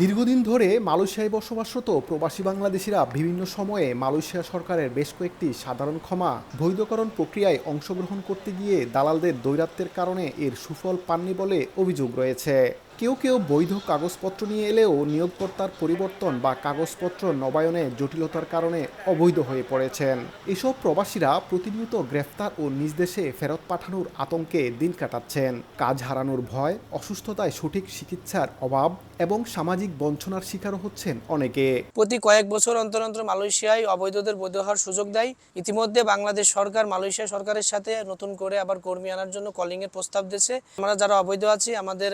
দীর্ঘদিন ধরে মালয়েশিয়ায় বসবাসরত প্রবাসী বাংলাদেশিরা বিভিন্ন সময়ে মালয়েশিয়া সরকারের বেশ কয়েকটি সাধারণ ক্ষমা, বৈধকরণ প্রক্রিয়ায় অংশগ্রহণ করতে গিয়ে দালালদের দৈরাত্বের কারণে এর সুফল পাননি বলে অভিযোগ রয়েছে। কেউ কেউ বৈধ কাগজপত্র নিয়ে এলেও নিয়োগকর্তার পরিবর্তন বা কাগজপত্র নবায়নে জটিলতার কারণে অবৈধ হয়ে পড়েছেন। এসব প্রবাসীরা প্রতিনিয়ত গ্রেফতার ও নিজ দেশে ফেরত পাঠানোর আতঙ্কে দিন কাটাচ্ছেন। কাজ হারানোর ভয়, অসুস্থতায় সঠিক চিকিৎসার অভাব এবং সামাজিক বঞ্চনার শিকারও হচ্ছেন অনেকে। প্রতি কয়েক বছর অন্তর অন্তর মালয়েশিয়ায় অবৈধদের বৈধ হওয়ার সুযোগ দেয়। ইতিমধ্যে বাংলাদেশ সরকার মালয়েশিয়া সরকারের সাথে নতুন করে আবার কর্মী আনার জন্য কলিং এর প্রস্তাব দিয়েছে। আমরা যারা অবৈধ আছি, আমাদের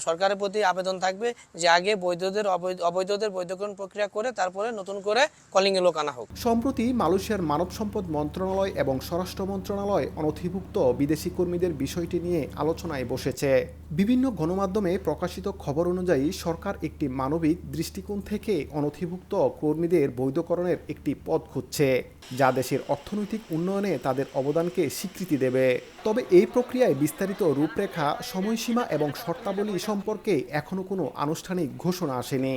সরকারের প্রতি আবেদন থাকবে যে আগে বৈধদের অবৈধ- অবৈধদের বৈধকরণ প্রক্রিয়া করে তারপরে নতুন করে কলিং লোক আনা হোক। সম্প্রতি মালয়েশিয়ার মানব সম্পদ মন্ত্রণালয় এবং স্বরাষ্ট্র মন্ত্রণালয় অনথিভুক্ত বিদেশি কর্মীদের বিষয়টি নিয়ে আলোচনায় বসেছে। বিভিন্ন গণমাধ্যমে প্রকাশিত খবর অনুযায়ী সরকার একটি মানবিক দৃষ্টিকোণ থেকে অনথিভুক্ত কর্মীদের বৈধকরণের একটি পথ খুঁজছে, যা দেশের অর্থনৈতিক উন্নয়নে তাদের অবদানকে স্বীকৃতি দেবে। তবে এই প্রক্রিয়ায় বিস্তারিত রূপরেখা, সময়সীমা এবং শর্তাবলী সম্পর্কে এখনও কোনো আনুষ্ঠানিক ঘোষণা আসেনি।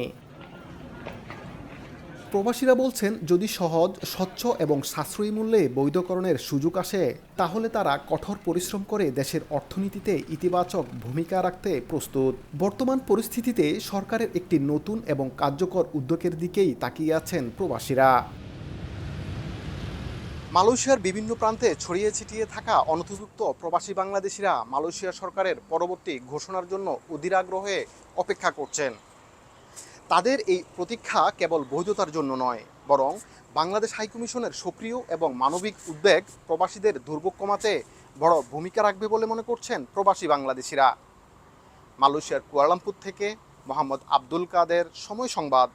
প্রবাসীরা বলছেন, যদি সহজ, স্বচ্ছ এবং সাশ্রয়ী মূল্যে বৈধকরণের সুযোগ আসে, তাহলে তারা কঠোর পরিশ্রম করে দেশের অর্থনীতিতে ইতিবাচক ভূমিকা রাখতে প্রস্তুত। বর্তমান পরিস্থিতিতে সরকারের একটি নতুন এবং কার্যকর উদ্যোগের দিকেই তাকিয়ে আছেন প্রবাসীরা। মালয়েশিয়ার বিভিন্ন প্রান্তে ছড়িয়ে ছিটিয়ে থাকা অনথিভুক্ত প্রবাসী বাংলাদেশিরা মালয়েশিয়া সরকারের পরবর্তী ঘোষণার জন্য অধীর আগ্রহে অপেক্ষা করছেন। তাদের এই প্রতীক্ষা কেবল বৈধতার জন্য নয়, বরং বাংলাদেশ হাইকমিশনের সক্রিয় এবং মানবিক উদ্বেগ প্রবাসীদের দুর্ভোগ কমাতে বড় ভূমিকা রাখবে বলে মনে করছেন প্রবাসী বাংলাদেশিরা। মালয়েশিয়ার কুয়ালামপুর থেকে মোহাম্মদ আব্দুল কাদের, সময় সংবাদ।